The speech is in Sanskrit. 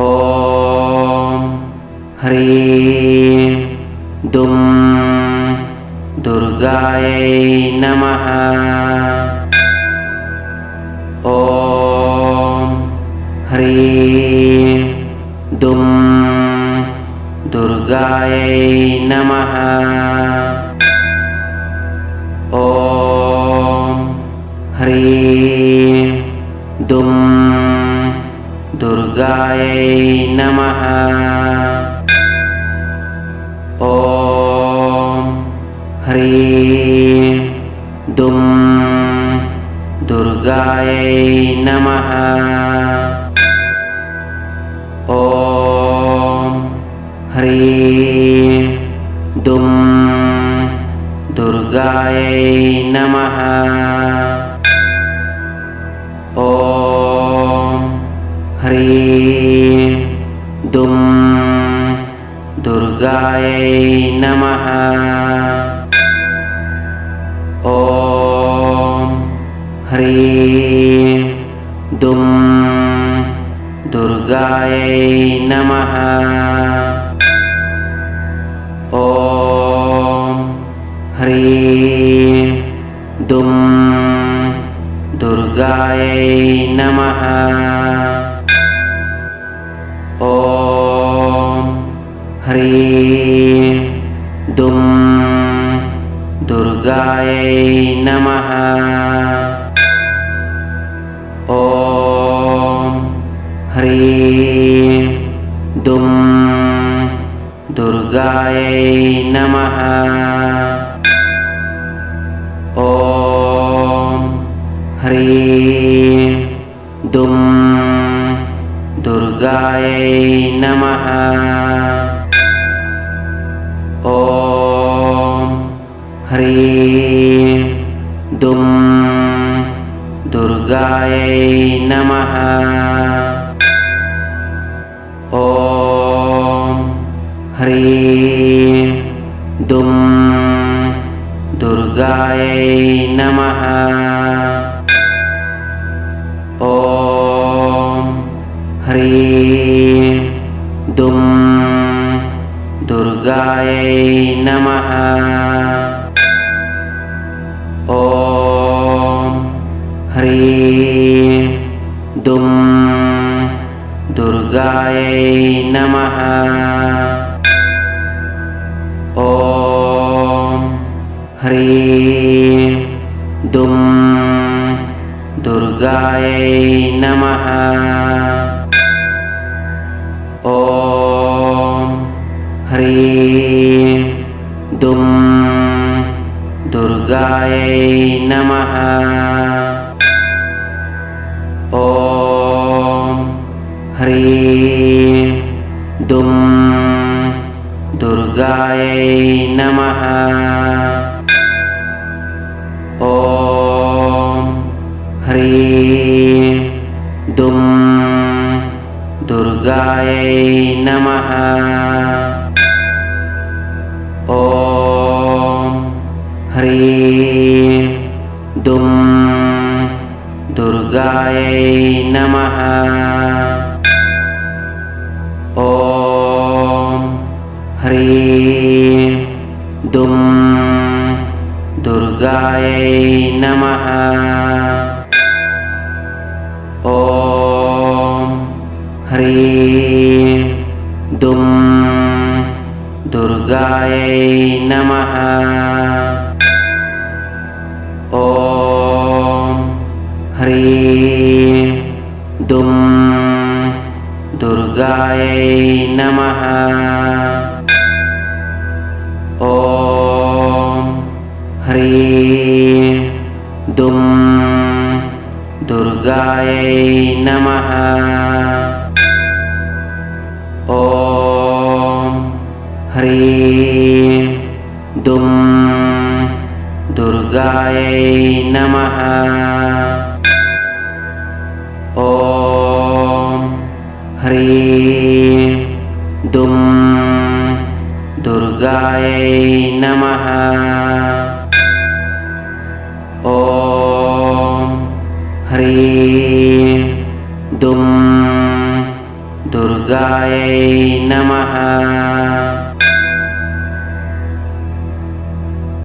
ॐ ह्रीं दुं दुर्गायै नमः। ॐ ह्रीं दुं दुर्गायै नमः। ॐ ह्रीं दुं दुर्गायै नमः। ॐ ह्रीं दुं दुर्गायै नमः। ॐ ह्रीं नमः। ॐ ह्रीं दुं दुर्गायै नमः। ॐ ह्रीं दुं दुर्गायै नमः। ॐ ह्रीं दुं दुर्गायै नमः ॐ ह्रीं दुं दुर्गायै नमः ॐ ह्रीं दुं दुर्गायै नमः ह्रीं दुं दुर्गायै नमः ॐ ह्रीं दुं दुर्गायै नमः ॐ ह्रीं दुं दुर्गायै नमः ॐ ह्रीं दुं दुर्गायै नमः। ॐ ह्रीं दुं दुर्गायै नमः। ॐ ह्रीं दुं दुर्गायै नमः। ॐ ह्रीं दुं दुर्गायै नमः। ॐ ह्रीं दुं दुर्गायै नमः। ॐ ह्रीं दुं दुर्गायै नमः। ॐ ह्रीं दुं दुर्गायै नमः। ॐ ह्रीं दुं दुर्गायै नमः ॐ ह्रीं दुं दुर्गायै नमः। ॐ ह्रीं दुं दुर्गायै नमः। ॐ ह्रीं दुं दुर्गायै नमः। ॐ ह्रीं दुं दुर्गायै नमः। ॐ ह्रीं दुं दुर्गायै नमः